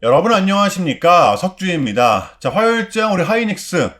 여러분 안녕하십니까 석주입니다. 자 화요일장 우리 하이닉스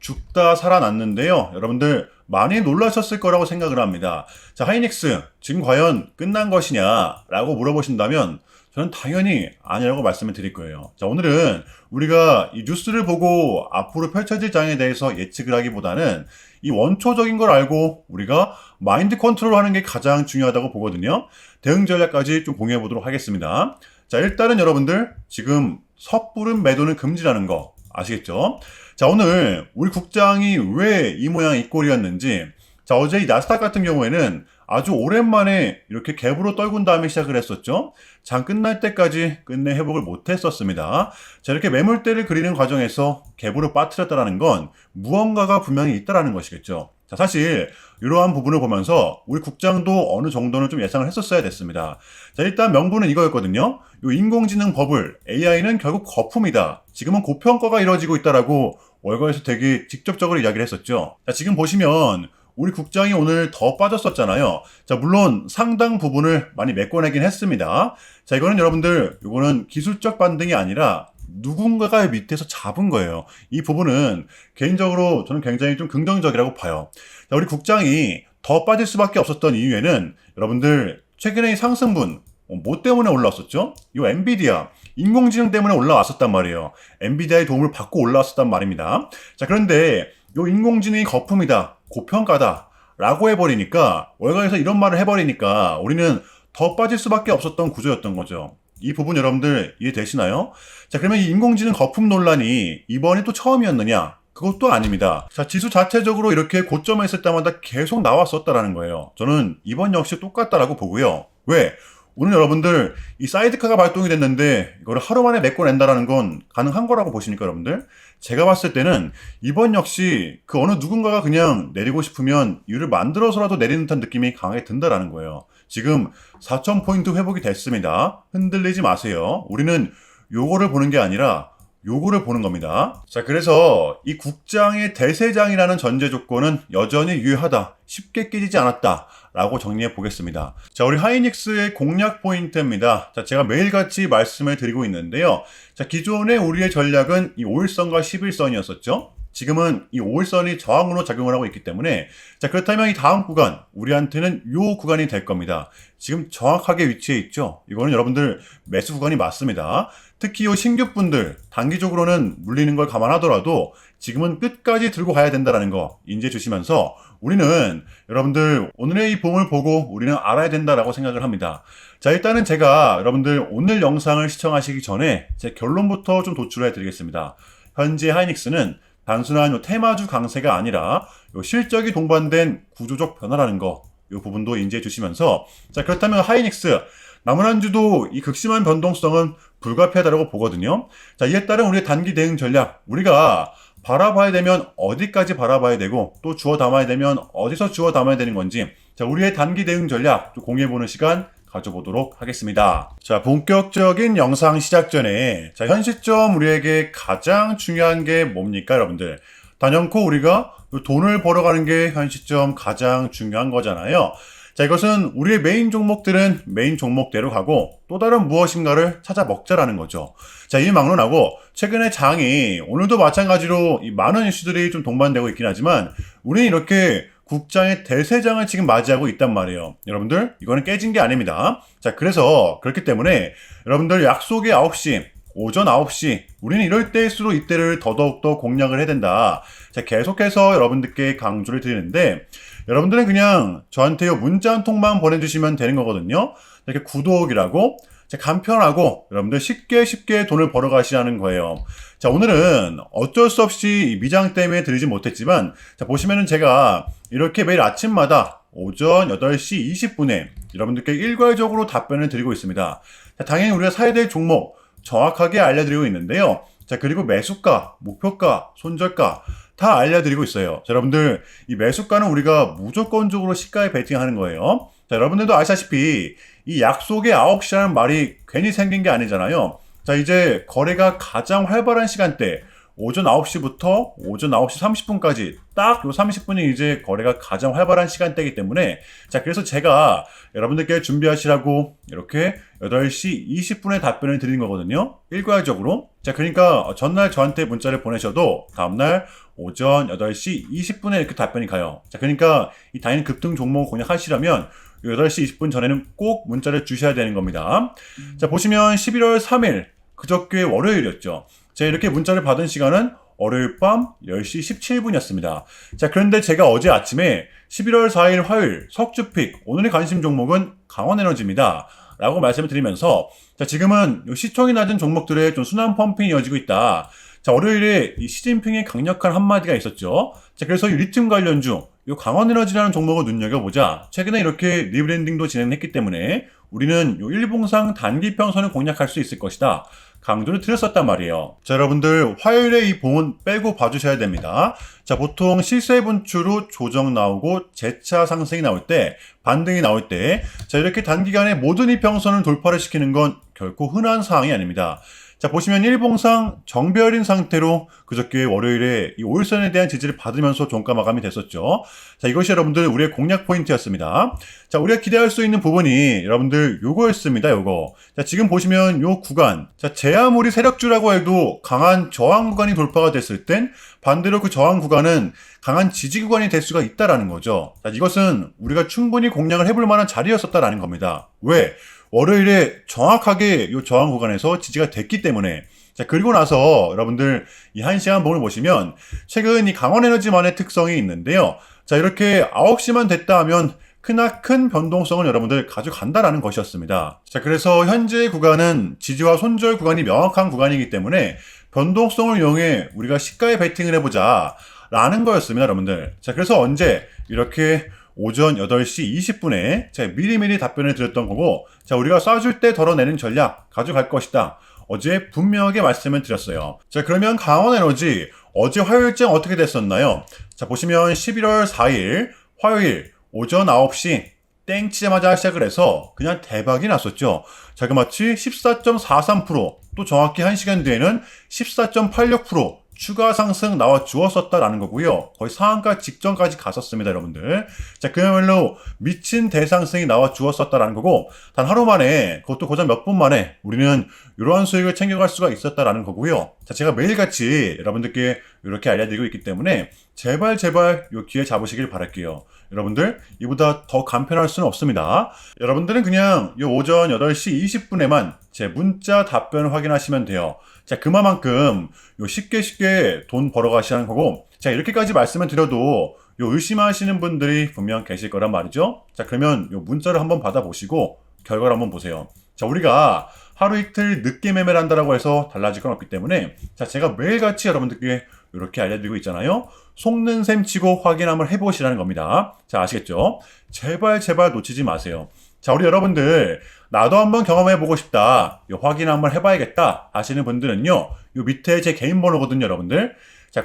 죽다 살아났는데요. 여러분들 많이 놀라셨을 거라고 생각을 합니다. 자 하이닉스 지금 과연 끝난 것이냐 라고 물어보신다면 저는 당연히 아니라고 말씀을 드릴 거예요. 자 오늘은 우리가 이 뉴스를 보고 앞으로 펼쳐질 장에 대해서 예측을 하기보다는 이 원초적인 걸 알고 우리가 마인드 컨트롤 하는 게 가장 중요하다고 보거든요. 대응 전략까지 좀 공유해 보도록 하겠습니다. 자, 일단은 여러분들 지금 섣부른 매도는 금지라는 거 아시겠죠? 자, 오늘 우리 국장이 왜 이 모양 이 꼴이었는지 자, 어제 이 나스닥 같은 경우에는 아주 오랜만에 이렇게 갭으로 떨군 다음에 시작을 했었죠. 장 끝날 때까지 끝내 회복을 못 했었습니다. 자, 이렇게 매물대를 그리는 과정에서 갭으로 빠뜨렸다는 건 무언가가 분명히 있다라는 것이겠죠. 자, 사실 이러한 부분을 보면서 우리 국장도 어느 정도는 좀 예상을 했었어야 됐습니다. 자, 일단 명분은 이거였거든요. 이 인공지능 버블, AI는 결국 거품이다. 지금은 고평가가 이루어지고 있다라고 월가에서 되게 직접적으로 이야기를 했었죠. 자, 지금 보시면 우리 국장이 오늘 더 빠졌었잖아요. 자, 물론 상당 부분을 많이 메꿔내긴 했습니다. 자, 이거는 여러분들, 이거는 기술적 반등이 아니라 누군가가 밑에서 잡은 거예요. 이 부분은 개인적으로 저는 굉장히 좀 긍정적이라고 봐요. 자, 우리 국장이 더 빠질 수밖에 없었던 이유에는 여러분들 최근에 이 상승분 어, 뭐 때문에 올라왔었죠? 이 엔비디아 인공지능 때문에 올라왔었단 말이에요. 엔비디아의 도움을 받고 올라왔었단 말입니다. 자 그런데 이 인공지능이 거품이다, 고평가다 라고 해버리니까 월가에서 이런 말을 해버리니까 우리는 더 빠질 수밖에 없었던 구조였던 거죠. 이 부분 여러분들 이해되시나요? 자, 그러면 이 인공지능 거품 논란이 이번이 또 처음이었느냐? 그것도 아닙니다. 자, 지수 자체적으로 이렇게 고점에 있을 때마다 계속 나왔었다라는 거예요. 저는 이번 역시 똑같다라고 보고요. 왜? 오늘 여러분들 이 사이드카가 발동이 됐는데 이거를 하루 만에 메꿔낸다라는 건 가능한 거라고 보시니까 여러분들 제가 봤을 때는 이번 역시 그 어느 누군가가 그냥 내리고 싶으면 이유를 만들어서라도 내리는 듯한 느낌이 강하게 든다라는 거예요. 지금 4,000포인트 회복이 됐습니다. 흔들리지 마세요. 우리는 요거를 보는 게 아니라 요거를 보는 겁니다. 자, 그래서 이 국장의 대세장이라는 전제 조건은 여전히 유효하다. 쉽게 깨지지 않았다. 라고 정리해 보겠습니다. 자, 우리 하이닉스의 공략 포인트입니다. 자, 제가 매일같이 말씀을 드리고 있는데요. 자, 기존의 우리의 전략은 이 5일선과 11선이었었죠. 지금은 이 5일선이 저항으로 작용을 하고 있기 때문에 자 그렇다면 이 다음 구간 우리한테는 요 구간이 될 겁니다. 지금 정확하게 위치해 있죠. 이거는 여러분들 매수 구간이 맞습니다. 특히 요 신규분들 단기적으로는 물리는 걸 감안하더라도 지금은 끝까지 들고 가야 된다는 거 인지해 주시면서 우리는 여러분들 오늘의 이 봄을 보고 우리는 알아야 된다라고 생각을 합니다. 자 일단은 제가 여러분들 오늘 영상을 시청하시기 전에 제 결론부터 좀 도출해 드리겠습니다. 현재 하이닉스는 단순한 요 테마주 강세가 아니라 요 실적이 동반된 구조적 변화라는 거, 요 부분도 인지해 주시면서 자 그렇다면 하이닉스 남은 한 주도 이 극심한 변동성은 불가피하다고 보거든요. 자 이에 따른 우리의 단기 대응 전략 우리가 바라봐야 되면 어디까지 바라봐야 되고 또 주워 담아야 되면 어디서 주워 담아야 되는 건지 자 우리의 단기 대응 전략 좀 공유해보는 시간 가져보도록 하겠습니다. 자, 본격적인 영상 시작 전에 자, 현 시점 우리에게 가장 중요한 게 뭡니까, 여러분들? 단연코 우리가 돈을 벌어가는 게 현 시점 가장 중요한 거잖아요. 자, 이것은 우리의 메인 종목들은 메인 종목대로 가고 또 다른 무엇인가를 찾아 먹자라는 거죠. 자, 이 막론하고 최근에 장이 오늘도 마찬가지로 이 많은 이슈들이 좀 동반되고 있긴 하지만 우리는 이렇게 국장의 대세장을 지금 맞이하고 있단 말이에요. 여러분들, 이거는 깨진 게 아닙니다. 자, 그래서 그렇기 때문에 여러분들 약속의 9시, 오전 9시, 우리는 이럴 때일수록 이때를 더더욱더 공략을 해야 된다. 자, 계속해서 여러분들께 강조를 드리는데, 여러분들은 그냥 저한테 문자 한 통만 보내주시면 되는 거거든요. 이렇게 구독이라고 간편하고 여러분들 쉽게 쉽게 돈을 벌어 가시라는 거예요. 자, 오늘은 어쩔 수 없이 미장 때문에 드리지 못했지만, 자, 보시면은 제가 이렇게 매일 아침마다 오전 8시 20분에 여러분들께 일괄적으로 답변을 드리고 있습니다. 자, 당연히 우리가 사야 될 종목 정확하게 알려드리고 있는데요. 자, 그리고 매수가, 목표가, 손절가 다 알려드리고 있어요. 자, 여러분들, 이 매수가는 우리가 무조건적으로 시가에 베팅하는 거예요. 자, 여러분들도 아시다시피 이 약속의 9시라는 말이 괜히 생긴 게 아니잖아요. 자, 이제 거래가 가장 활발한 시간대, 오전 9시부터 오전 9시 30분까지 딱 요 30분이 이제 거래가 가장 활발한 시간대이기 때문에 자 그래서 제가 여러분들께 준비하시라고 이렇게 8시 20분에 답변을 드리는 거거든요. 일괄적으로. 자 그러니까 전날 저한테 문자를 보내셔도 다음날 오전 8시 20분에 이렇게 답변이 가요. 자 그러니까 이 당일 급등 종목 공략하시려면 8시 20분 전에는 꼭 문자를 주셔야 되는 겁니다. 자 보시면 11월 3일 그저께 월요일이었죠. 자, 이렇게 문자를 받은 시간은 월요일 밤 10시 17분이었습니다. 자, 그런데 제가 어제 아침에 11월 4일 화요일 석주픽 오늘의 관심 종목은 강원에너지입니다. 라고 말씀을 드리면서 자, 지금은 요 시총이 낮은 종목들의 좀 순환 펌핑이 이어지고 있다. 자, 월요일에 이 시진핑의 강력한 한마디가 있었죠. 자, 그래서 이 리튬 관련주, 이 강원에너지라는 종목을 눈여겨보자. 최근에 이렇게 리브랜딩도 진행했기 때문에 우리는 요 일봉상 단기 평선을 공략할 수 있을 것이다. 강조를 드렸었단 말이에요. 자, 여러분들 화요일에 이 봉은 빼고 봐주셔야 됩니다. 자, 보통 실세 분출 후 조정 나오고 재차 상승이 나올 때, 반등이 나올 때, 자, 이렇게 단기간에 모든 이평선을 돌파를 시키는 건 결코 흔한 사항이 아닙니다. 자, 보시면 일봉상 정별인 상태로 그저께 월요일에 이 5일선에 대한 지지를 받으면서 종가 마감이 됐었죠. 자, 이것이 여러분들 우리의 공략 포인트였습니다. 자, 우리가 기대할 수 있는 부분이 여러분들 요거였습니다, 요거. 자, 지금 보시면 요 구간. 자, 제 아무리 세력주라고 해도 강한 저항 구간이 돌파가 됐을 땐 반대로 그 저항 구간은 강한 지지 구간이 될 수가 있다라는 거죠. 자, 이것은 우리가 충분히 공략을 해볼 만한 자리였었다라는 겁니다. 왜? 월요일에 정확하게 이 저항 구간에서 지지가 됐기 때문에 자 그리고 나서 여러분들 이한 시간 봉을 보시면 최근 이 강원에너지만의 특성이 있는데요. 자 이렇게 9시만 됐다 하면 크나큰 변동성을 여러분들 가져간다라는 것이었습니다. 자 그래서 현재 구간은 지지와 손절 구간이 명확한 구간이기 때문에 변동성을 이용해 우리가 시가에 베팅을 해보자 라는 거였습니다 여러분들. 자 그래서 언제 이렇게 오전 8시 20분에 제가 미리미리 답변을 드렸던 거고, 자, 우리가 쏴줄 때 덜어내는 전략 가져갈 것이다. 어제 분명하게 말씀을 드렸어요. 자, 그러면 강원에너지 어제 화요일장 어떻게 됐었나요? 자, 보시면 11월 4일 화요일 오전 9시 땡 치자마자 시작을 해서 그냥 대박이 났었죠. 자 그마치 14.43%, 또 정확히 1시간 뒤에는 14.86%, 추가 상승 나와 주었었다라는 거고요. 거의 상한가 직전까지 갔었습니다, 여러분들. 자, 그야말로 미친 대상승이 나와 주었었다라는 거고, 단 하루 만에, 그것도 고작 몇 분 만에 우리는 이러한 수익을 챙겨갈 수가 있었다라는 거고요. 자, 제가 매일같이 여러분들께 이렇게 알려드리고 있기 때문에 제발 제발 요 기회 잡으시길 바랄게요. 여러분들 이보다 더 간편할 수는 없습니다. 여러분들은 그냥 요 오전 8시 20분에만 제 문자 답변 확인하시면 돼요. 자 그만큼 요 쉽게 쉽게 돈 벌어가시는 거고 자 이렇게까지 말씀을 드려도 요 의심하시는 분들이 분명 계실 거란 말이죠. 자 그러면 요 문자를 한번 받아보시고 결과를 한번 보세요. 자 우리가 하루 이틀 늦게 매매를 한다라고 해서 달라질 건 없기 때문에 자 제가 매일같이 여러분들께 이렇게 알려드리고 있잖아요. 속는 셈 치고 확인 한번 해보시라는 겁니다. 자, 아시겠죠? 제발, 제발 놓치지 마세요. 자, 우리 여러분들, 나도 한번 경험해보고 싶다. 요 확인 한번 해봐야겠다. 하시는 분들은요, 요 밑에 제 개인 번호거든요, 여러분들. 자,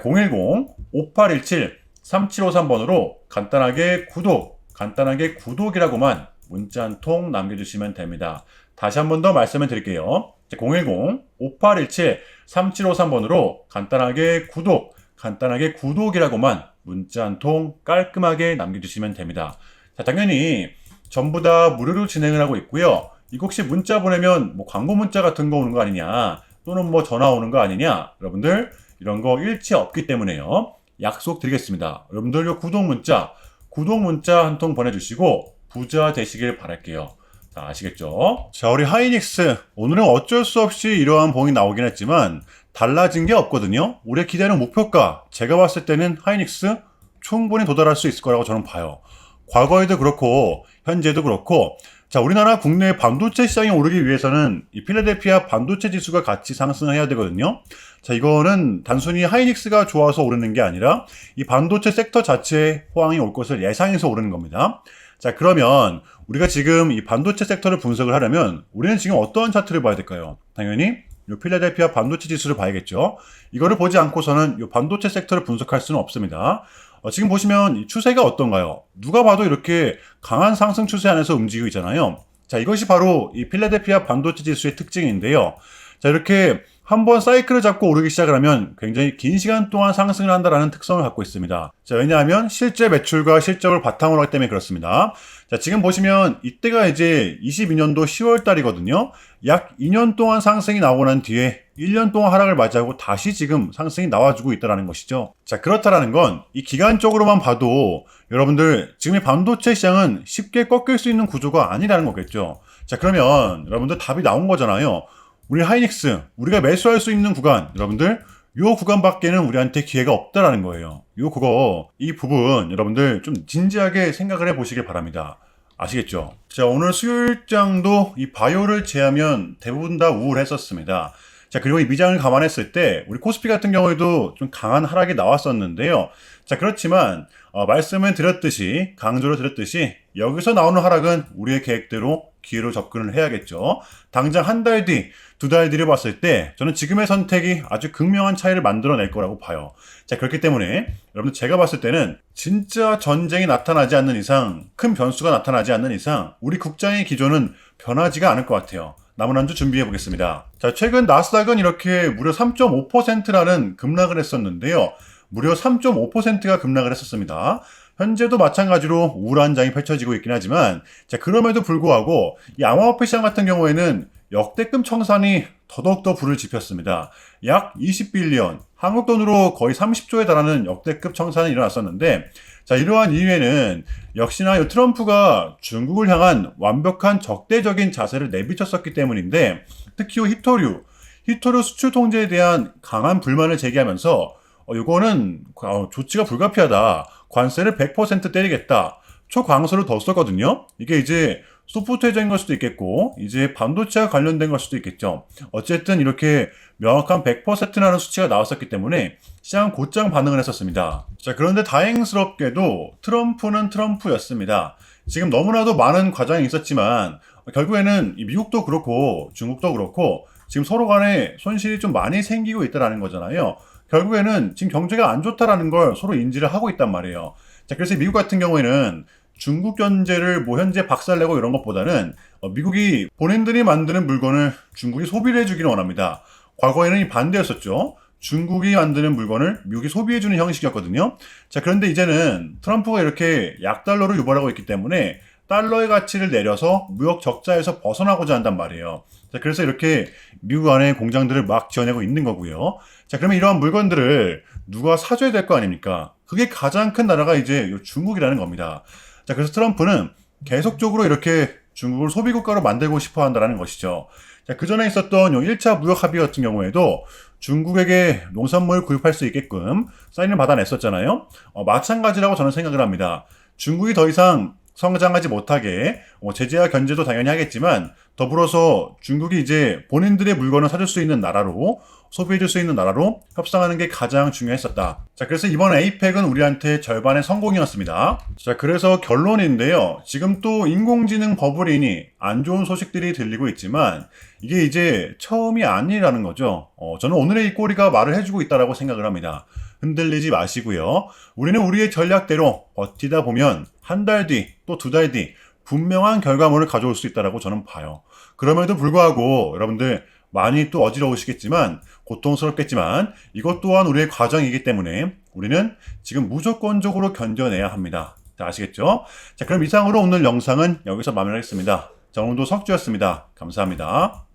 010-5817-3753번으로 간단하게 구독, 간단하게 구독이라고만 문자 한 통 남겨주시면 됩니다. 다시 한 번 더 말씀을 드릴게요. 010-5817-3753번으로 간단하게 구독, 간단하게 구독이라고만 문자 한 통 깔끔하게 남겨주시면 됩니다. 자, 당연히 전부 다 무료로 진행을 하고 있고요. 이거 혹시 문자 보내면 뭐 광고 문자 같은 거 오는 거 아니냐, 또는 뭐 전화 오는 거 아니냐, 여러분들 이런 거 일체 없기 때문에요. 약속 드리겠습니다. 여러분들 요 구독 문자, 구독 문자 한 통 보내주시고 부자 되시길 바랄게요. 자, 아시겠죠? 자, 우리 하이닉스. 오늘은 어쩔 수 없이 이러한 봉이 나오긴 했지만, 달라진 게 없거든요. 우리가 기대하는 목표가, 제가 봤을 때는 하이닉스 충분히 도달할 수 있을 거라고 저는 봐요. 과거에도 그렇고, 현재도 그렇고, 자, 우리나라 국내 반도체 시장이 오르기 위해서는 이 필라델피아 반도체 지수가 같이 상승해야 되거든요. 자, 이거는 단순히 하이닉스가 좋아서 오르는 게 아니라 이 반도체 섹터 자체에 호황이 올 것을 예상해서 오르는 겁니다. 자, 그러면 우리가 지금 이 반도체 섹터를 분석을 하려면 우리는 지금 어떤 차트를 봐야 될까요? 당연히 이 필라델피아 반도체 지수를 봐야겠죠. 이거를 보지 않고서는 이 반도체 섹터를 분석할 수는 없습니다. 어, 지금 보시면 이 추세가 어떤가요? 누가 봐도 이렇게 강한 상승 추세 안에서 움직이고 있잖아요. 자, 이것이 바로 이 필라델피아 반도체 지수의 특징인데요. 자, 이렇게 한번 사이클을 잡고 오르기 시작을 하면 굉장히 긴 시간 동안 상승을 한다라는 특성을 갖고 있습니다. 자, 왜냐하면 실제 매출과 실적을 바탕으로 하기 때문에 그렇습니다. 자, 지금 보시면 이때가 이제 22년도 10월 달이거든요. 약 2년 동안 상승이 나오고 난 뒤에 1년 동안 하락을 맞이하고 다시 지금 상승이 나와주고 있다는 것이죠. 자, 그렇다라는 건 이 기간적으로만 봐도 여러분들 지금의 반도체 시장은 쉽게 꺾일 수 있는 구조가 아니라는 거겠죠. 자, 그러면 여러분들 답이 나온 거잖아요. 우리 하이닉스, 우리가 매수할 수 있는 구간, 여러분들, 요 구간 밖에는 우리한테 기회가 없다라는 거예요. 요 그거, 이 부분, 여러분들 좀 진지하게 생각을 해 보시길 바랍니다. 아시겠죠? 자, 오늘 수요일장도 이 바이오를 제하면 대부분 다 우울했었습니다. 자, 그리고 이 미장을 감안했을 때, 우리 코스피 같은 경우에도 좀 강한 하락이 나왔었는데요. 자, 그렇지만, 어, 말씀을 드렸듯이, 강조를 드렸듯이, 여기서 나오는 하락은 우리의 계획대로 기회로 접근을 해야겠죠. 당장 한 달 뒤, 두 달 뒤를 봤을 때, 저는 지금의 선택이 아주 극명한 차이를 만들어낼 거라고 봐요. 자, 그렇기 때문에, 여러분들 제가 봤을 때는, 진짜 전쟁이 나타나지 않는 이상, 큰 변수가 나타나지 않는 이상, 우리 국장의 기조는 변하지가 않을 것 같아요. 남은 한 주 준비해 보겠습니다. 자, 최근 나스닥은 이렇게 무려 3.5%라는 급락을 했었는데요. 무려 3.5%가 급락을 했었습니다. 현재도 마찬가지로 우울한 장이 펼쳐지고 있긴 하지만, 자, 그럼에도 불구하고, 이 암호화폐 시장 같은 경우에는 역대급 청산이 더더욱더 불을 지폈습니다. 약 20빌리언, 한국 돈으로 거의 30조에 달하는 역대급 청산이 일어났었는데, 자, 이러한 이유에는 역시나 이 트럼프가 중국을 향한 완벽한 적대적인 자세를 내비쳤었기 때문인데, 특히 이 히토류, 히토류 수출 통제에 대한 강한 불만을 제기하면서, 어, 이거는 어, 조치가 불가피하다. 관세를 100% 때리겠다. 초강소를 더 썼거든요. 이게 이제 소프트웨어적인 걸 수도 있겠고, 이제 반도체와 관련된 걸 수도 있겠죠. 어쨌든 이렇게 명확한 100%라는 수치가 나왔었기 때문에 시장은 곧장 반응을 했었습니다. 자, 그런데 다행스럽게도 트럼프는 트럼프였습니다. 지금 너무나도 많은 과정이 있었지만, 결국에는 이 미국도 그렇고 중국도 그렇고 지금 서로 간에 손실이 좀 많이 생기고 있다는 거잖아요. 결국에는 지금 경제가 안 좋다라는 걸 서로 인지를 하고 있단 말이에요. 자, 그래서 미국 같은 경우에는 중국 견제를 뭐 현재 박살내고 이런 것보다는 어, 미국이 본인들이 만드는 물건을 중국이 소비를 해주기를 원합니다. 과거에는 이 반대였었죠. 중국이 만드는 물건을 미국이 소비해주는 형식이었거든요. 자, 그런데 이제는 트럼프가 이렇게 약달러를 유발하고 있기 때문에 달러의 가치를 내려서 무역 적자에서 벗어나고자 한단 말이에요. 자, 그래서 이렇게 미국 안에 공장들을 막 지어내고 있는 거고요. 자, 그러면 이러한 물건들을 누가 사줘야 될 거 아닙니까? 그게 가장 큰 나라가 이제 요 중국이라는 겁니다. 자, 그래서 트럼프는 계속적으로 이렇게 중국을 소비국가로 만들고 싶어 한다는 것이죠. 자, 그 전에 있었던 요 1차 무역 합의 같은 경우에도 중국에게 농산물 구입할 수 있게끔 사인을 받아냈었잖아요. 어, 마찬가지라고 저는 생각을 합니다. 중국이 더 이상 성장하지 못하게 어, 제재와 견제도 당연히 하겠지만 더불어서 중국이 이제 본인들의 물건을 사줄 수 있는 나라로 소비해줄 수 있는 나라로 협상하는 게 가장 중요했었다. 자, 그래서 이번 에이펙은 우리한테 절반의 성공이었습니다. 자, 그래서 결론인데요. 지금 또 인공지능 버블이니 안 좋은 소식들이 들리고 있지만 이게 이제 처음이 아니라는 거죠. 어, 저는 오늘의 이 꼬리가 말을 해주고 있다라고 생각을 합니다. 흔들리지 마시고요. 우리는 우리의 전략대로 버티다 보면 한 달 뒤, 또 두 달 뒤 분명한 결과물을 가져올 수 있다라고 저는 봐요. 그럼에도 불구하고 여러분들 많이 또 어지러우시겠지만 고통스럽겠지만 이것 또한 우리의 과정이기 때문에 우리는 지금 무조건적으로 견뎌내야 합니다. 자, 아시겠죠? 자, 그럼 이상으로 오늘 영상은 여기서 마무리하겠습니다. 자, 오늘도 석주였습니다. 감사합니다.